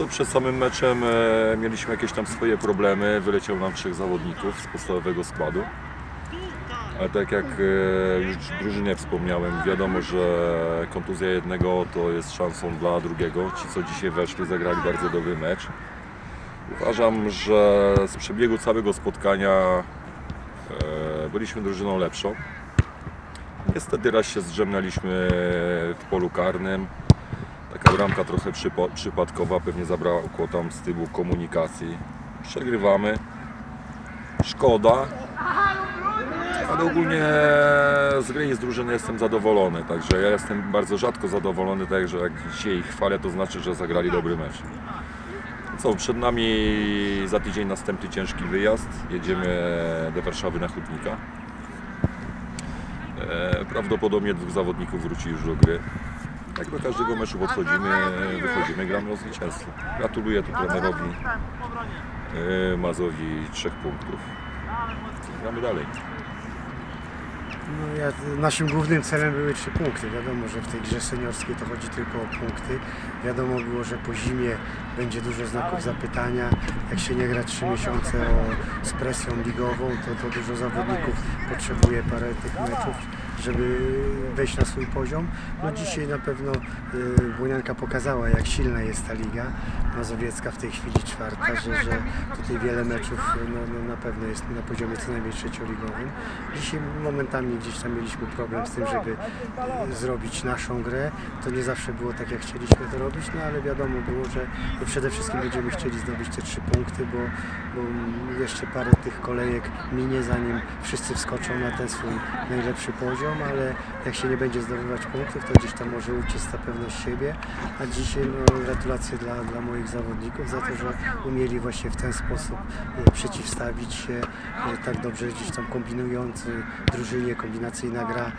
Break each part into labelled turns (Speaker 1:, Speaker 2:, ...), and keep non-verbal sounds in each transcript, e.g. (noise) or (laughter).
Speaker 1: co, przed samym meczem e, mieliśmy jakieś tam swoje problemy. Wyleciał nam trzech zawodników z podstawowego składu. Ale tak jak e, już drużynie wspomniałem, wiadomo, że kontuzja jednego to jest szansą dla drugiego. Ci, co dzisiaj weszli, zagrali bardzo dobry mecz. Uważam, że z przebiegu całego spotkania e, byliśmy drużyną lepszą. Niestety raz się zdrzemnęliśmy w polu karnym. Taka bramka trochę przypadkowa, pewnie zabrakło tam z tyłu komunikacji. Przegrywamy. Szkoda. Ale ogólnie z gry i z drużyny jestem zadowolony, także ja jestem bardzo rzadko zadowolony, także jak dzisiaj ich chwalę, to znaczy, że zagrali dobry mecz. Co, przed nami za tydzień następny ciężki wyjazd. Jedziemy do Warszawy na Hutnika. E, Prawdopodobnie dwóch zawodników wróci już do gry. Jak do każdego meczu podchodzimy, wychodzimy, gramy o zwycięstwo. Gratuluję tu trenerowi e, Mazowi trzech punktów. Gramy dalej.
Speaker 2: No, ja, naszym głównym celem były trzy punkty. Wiadomo, że w tej grze seniorskiej to chodzi tylko o punkty. Wiadomo było, że po zimie będzie dużo znaków zapytania. Jak się nie gra trzy miesiące o, z presją ligową, to, to dużo zawodników potrzebuje parę tych meczów, żeby wejść na swój poziom. No dzisiaj na pewno y, Błonianka pokazała, jak silna jest ta liga mazowiecka w tej chwili czwarta, że, że tutaj wiele meczów no, no, na pewno jest na poziomie co najmniej trzecioligowym. Dzisiaj momentami gdzieś tam mieliśmy problem z tym, żeby e, zrobić naszą grę. To nie zawsze było tak, jak chcieliśmy to robić, no ale wiadomo było, że przede wszystkim będziemy chcieli zdobyć te trzy punkty, bo, bo jeszcze parę tych kolejek minie, zanim wszyscy wskoczą na ten swój najlepszy poziom, ale jak się nie będzie zdobywać punktów, to gdzieś tam może uciec ta pewność siebie. A dzisiaj no, gratulacje dla, dla moich zawodników za to, że umieli właśnie w ten sposób e, przeciwstawić się e, tak dobrze gdzieś tam kombinując e, drużynie, kombinacyjna gra,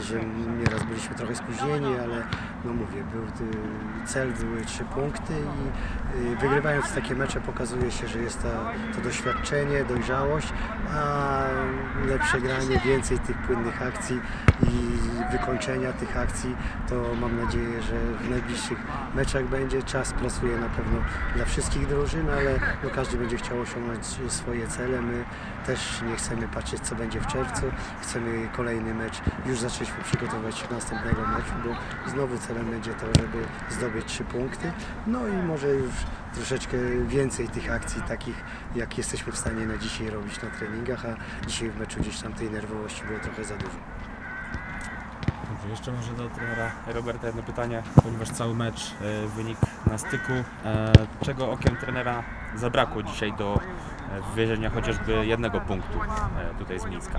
Speaker 2: że nieraz byliśmy trochę spóźnieni, ale no mówię, był cel, były trzy punkty i wygrywając takie mecze pokazuje się, że jest to, to doświadczenie, dojrzałość, a lepsze granie, więcej tych płynnych akcji i wykończenia tych akcji, to mam nadzieję, że w najbliższych meczach będzie. Czas pracuje na pewno dla wszystkich drużyn, ale no każdy będzie chciał osiągnąć swoje cele. My też nie chcemy patrzeć, co będzie w czerwcu. Chcemy kolejny mecz. Już zaczęliśmy przygotowywać się następnego meczu, bo znowu celem będzie to, żeby zdobyć trzy punkty. No i może już troszeczkę więcej tych akcji takich, jak jesteśmy w stanie na dzisiaj robić na treningach, a dzisiaj w meczu gdzieś tam tej nerwowości było trochę za dużo.
Speaker 3: Dobrze, jeszcze może do trenera Roberta jedno pytanie, ponieważ cały mecz e, wynik na styku. E, czego okiem trenera zabrakło dzisiaj do e, wywiezienia chociażby jednego punktu e, tutaj z Mińska?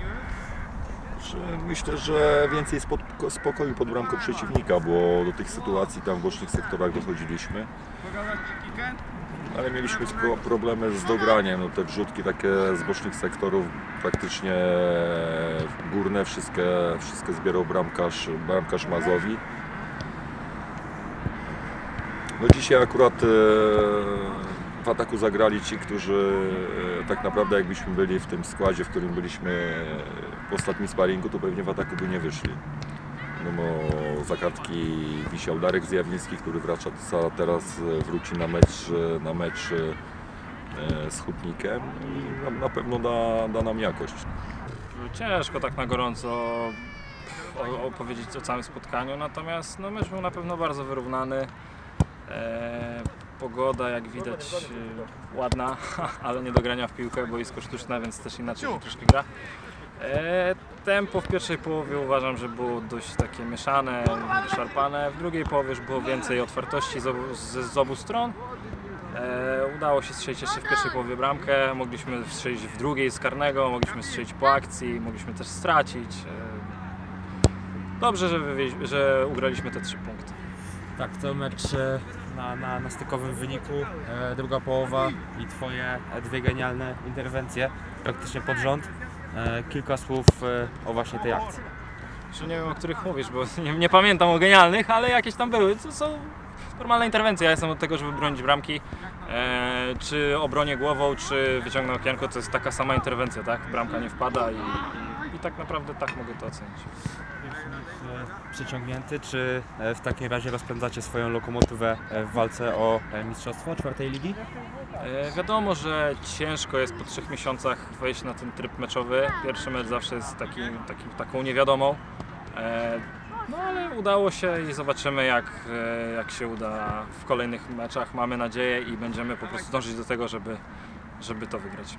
Speaker 1: Myślę, że więcej spokoju pod bramką przeciwnika, bo do tych sytuacji tam w bocznych sektorach dochodziliśmy. Ale mieliśmy problemy z dograniem. No, te wrzutki takie z bocznych sektorów praktycznie górne wszystkie, wszystkie zbierał bramkarz, bramkarz Mazowi. No dzisiaj akurat e, w ataku zagrali ci, którzy e, tak naprawdę jakbyśmy byli w tym składzie, w którym byliśmy w ostatnim sparingu, to pewnie w ataku by nie wyszli. No bo za kartki wisiał Darek Zjawiński, który wraca teraz e, wróci na mecz, e, na mecz e, z Hutnikiem i na, pewno da, da nam jakość.
Speaker 4: Ciężko tak na gorąco opowiedzieć o całym spotkaniu, natomiast no, mecz był na pewno bardzo wyrównany. Pogoda, jak widać, e, ładna, (laughs) ale nie do grania w piłkę, boisko sztuczne, więc też inaczej się troszkę gra. E, tempo w pierwszej połowie uważam, że było dość takie mieszane, szarpane. W drugiej połowie już było więcej otwartości z obu, z, z obu stron. E, udało się strzelić jeszcze w pierwszej połowie bramkę, mogliśmy strzelić w drugiej z karnego, mogliśmy strzelić po akcji, mogliśmy też stracić. Dobrze, że, że ugraliśmy te trzy punkty.
Speaker 3: Tak, to mecz na, na, na stykowym wyniku, e, druga połowa i Twoje e, dwie genialne interwencje praktycznie pod rząd. E, kilka słów e, o właśnie tej akcji.
Speaker 4: Czy nie wiem, o których mówisz, bo (laughs) nie, nie pamiętam o genialnych, ale jakieś tam były. To są normalne interwencje. Ja jestem od tego, żeby bronić bramki. E, czy obronię głową, czy wyciągnę okienko, to jest taka sama interwencja, tak? Bramka nie wpada i, i, i tak naprawdę tak mogę to ocenić.
Speaker 3: E, przeciągnięty, czy e, w takim razie rozpędzacie swoją lokomotywę e, w walce o mistrzostwo czwartej ligi?
Speaker 4: E, wiadomo, że ciężko jest po trzech miesiącach wejść na ten tryb meczowy. Pierwszy mecz zawsze jest takim, takim, taką niewiadomą. E, no ale udało się i zobaczymy jak, jak się uda w kolejnych meczach. Mamy nadzieję i będziemy po prostu dążyć do tego, żeby, żeby to wygrać.